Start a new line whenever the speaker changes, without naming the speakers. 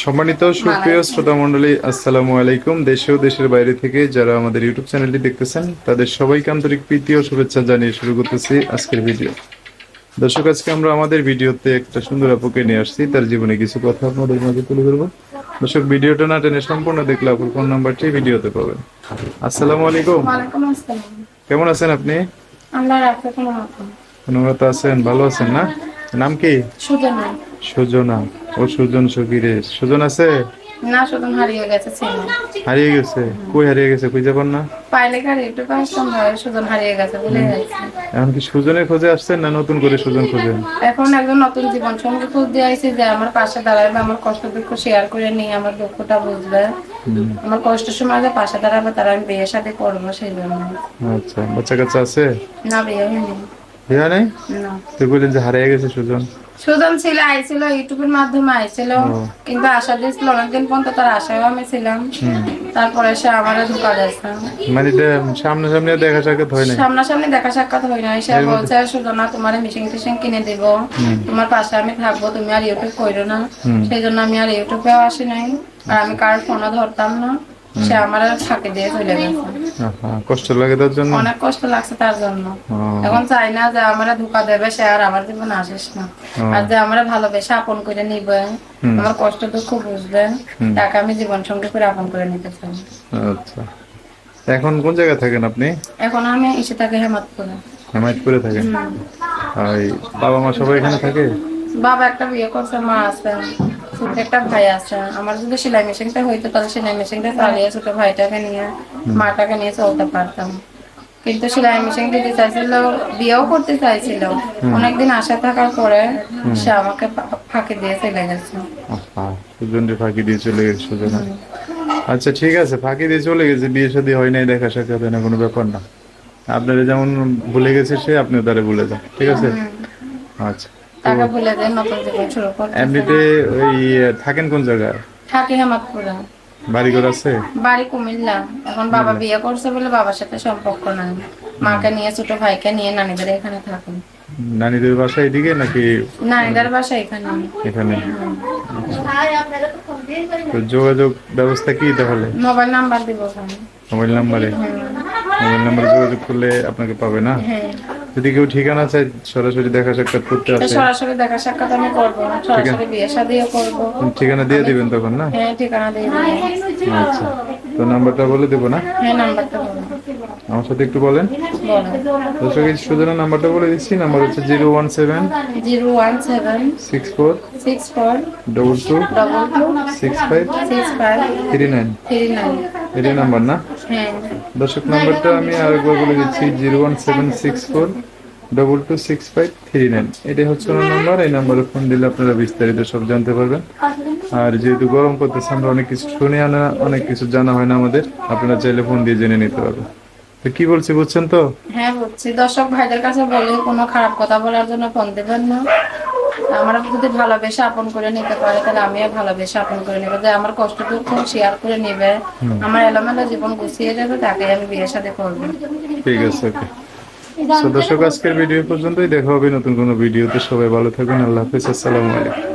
সম্মানিত সুপ্রিয় শ্রোতা মণ্ডলী আসসালামু আলাইকুম। দেশে ও দেশের বাইরে থেকে যারা আমাদের ইউটিউব চ্যানেলটি দেখতেছেন তাদের সবাইকে আন্তরিক প্রীতি ও শুভেচ্ছা জানিয়ে শুরু করতেছি আজকের ভিডিও। দর্শক আজকে আমরা আমাদের ভিডিওতে একটা সুন্দর আপুকে নিয়ে আসছি। তার জীবনে কিছু কথা আপনাদের মাঝে তুলে ধরবো। দর্শক ভিডিওটা না টেনে সম্পূর্ণ দেখলে আপুর ফোন নাম্বারটি ভিডিওতে পাবেন। আসসালামু আলাইকুম। কেমন আছেন আপনি?
আল্লাহ রাখতে কোনো
আছেন ভালো আছেন না? নাম কি?
সুজন
সুজনা ও সুজন সকিরে সুজন আছে?
না সুজন হারিয়ে গেছে
হারিয়ে গেছে? কই হারিয়ে গেছে? কই যাবেন না?
পাইলে গাড়ি একটু সুজন হারিয়ে গেছে বলে গেছে।
এখন কি সুজনের খোঁজে আসছেন না নতুন করে সুজন খোঁজেন?
এখন একজন নতুন জীবন সঙ্গে খোঁজ দিয়ে আইছে যে আমার পাশে দাঁড়াবে আমার কষ্ট দুঃখ শেয়ার করে নিয়ে আমার দুঃখটা বুঝবে। আমার কষ্টের সময় যে পাশে দাঁড়াবে তারা আমি বিয়ে সাথে করব সেই জন্য
আচ্ছা বাচ্চা কাচ্চা আছে?
না বিয়ে হয়নি।
বিয়া নেই
না।
তুই বললেন যে হারিয়ে গেছে সুজন।
সুজন ছিল আইছিল ইউটিউবের মাধ্যমে আইছিল কিন্তু আশা দিয়েছিল অনেকদিন পর্যন্ত তার আশায় আমি ছিলাম। তারপরে সে আমারে ধোকা দিয়েছে।
মানে এটা সামনে দেখা সাক্ষাৎ হয় না
সামনাসামনি দেখা সাক্ষাৎ হয় না সে বলছে সুজনা তোমার মিশিং টিশিং কিনে দিব। তোমার পাশে আমি থাকব তুমি আর ইউটিউব করো না। সেই জন্য আমি আর ইউটিউবেও আসি নাই। আর আমি কার ফোনও ধরতাম না। সে আমার ফাঁকি দিয়ে চলে গেছে।
কষ্ট লাগে তার জন্য?
অনেক কষ্ট লাগছে তার জন্য। এখন চাই না যে আমার ধোকা দেবে সে আর আমার জীবনে আসিস না। আর যে আমার ভালোবেসে আপন করে নিবে আমার কষ্ট দুঃখ বুঝবে তাকে আমি জীবন সঙ্গে করে আপন করে নিতে চাই।
আচ্ছা। এখন কোন জায়গায় থাকেন আপনি?
এখন আমি এসে থাকি হেমাতপুরে
হেমায়তপুরে থাকেন আর বাবা মা সবাই এখানে থাকে?
বাবা একটা বিয়ে করছে মা আছে একটা ভাই আছে আমার যদি সেলাই মেশিনটা হইতো তাহলে সেলাই মেশিনটা চালিয়ে ছোট ভাইটাকে নিয়ে মাটাকে নিয়ে চলতে পারতাম। কিন্তু সেলাই মেশিন দিতে চাইছিল বিয়েও করতে চাইছিল। অনেকদিন আশা থাকার পরে সে আমাকে ফাঁকি দিয়ে চলে গেছে।
ফাঁকি দিয়ে চলে গেছে সুজনা আচ্ছা ঠিক আছে ফাঁকি দিয়ে চলে গেছে বিয়ে শাদী হয় নাই দেখা সাক্ষাৎ হয় না কোনো ব্যাপার না। আপনারা যেমন ভুলে গেছে সে আপনিও তারা ভুলে যান ঠিক আছে? আচ্ছা।
ভুলে দিয়ে নতুন জীবন শুরু করতে
এমনিতে ওই থাকেন কোন জায়গায়?
থাকি হেমাতপুরে
বাড়ি ঘর আছে?
বাড়ি কুমিল্লা। এখন বাবা বিয়ে করছে বলে বাবার সাথে সম্পর্ক নাই। মাকে নিয়ে ছোট ভাইকে নিয়ে নানিদের এখানে থাকুন।
নানিদের বাসা এদিকে নাকি?
নানিদের বাসা এখানে।
এখানে। তো যোগাযোগ ব্যবস্থা কি তাহলে?
মোবাইল নাম্বার দিব
মোবাইল নাম্বারে। মোবাইল নাম্বারে যোগাযোগ করলে আপনাকে পাবে না?
হ্যাঁ।
যদি কেউ ঠিকানা চায় সরাসরি দেখা সাক্ষাৎ করতে আসে।
সরাসরি দেখা সাক্ষাৎ আমি করব সরাসরি বিয়ে শাদিও করব।
ঠিকানা দিয়ে দিবেন তখন না?
হ্যাঁ ঠিকানা দিয়ে দিবো।
আচ্ছা। তো নাম্বারটা বলে দেবো না?
হ্যাঁ নাম্বারটা বলো।
আমার সাথে একটু বলেন।
বলো।
দর্শক এই সুজনের নাম্বারটা বলে দিচ্ছি। নাম্বার হচ্ছে zero one seven
zero one seven
six four
six four
double two
double two
six five
six five
three nine.
Three nine.
এটাই নাম্বার না? দর্শক নাম্বারটা আমি আরেকবার বলে দিচ্ছি zero one seven six four double two six five three nine এটাই হচ্ছে ওনার নাম্বার এই নাম্বারে ফোন দিলে আপনারা বিস্তারিত সব জানতে পারবেন। আর যেহেতু গরম করতেছে আমরা অনেক কিছু শুনে আনা অনেক কিছু জানা হয় না আমাদের আপনারা চাইলে ফোন দিয়ে জেনে নিতে পারবেন। তো কি বলছি বুঝছেন তো?
হ্যাঁ বুঝছি দর্শক ভাইদের কাছে বলে কোনো খারাপ কথা বলার জন্য ফোন দেবেন না। আমরা যদি ভালোবেসে আপন করে নিতে পারে তাহলে আমিও ভালোবেসে আপন করে নেব। যে আমার কষ্টটুকু শেয়ার করে নেবে। আমার এলোমেলো জীবন গুছিয়ে যাবে তাকে আমি বিয়ের সাথে করব।
ঠিক আছে দর্শক আজকের ভিডিও পর্যন্তই। দেখা হবে নতুন কোনো ভিডিওতে। সবাই ভালো থাকবেন। আল্লাহ হাফিজ। আসসালামু আলাইকুম।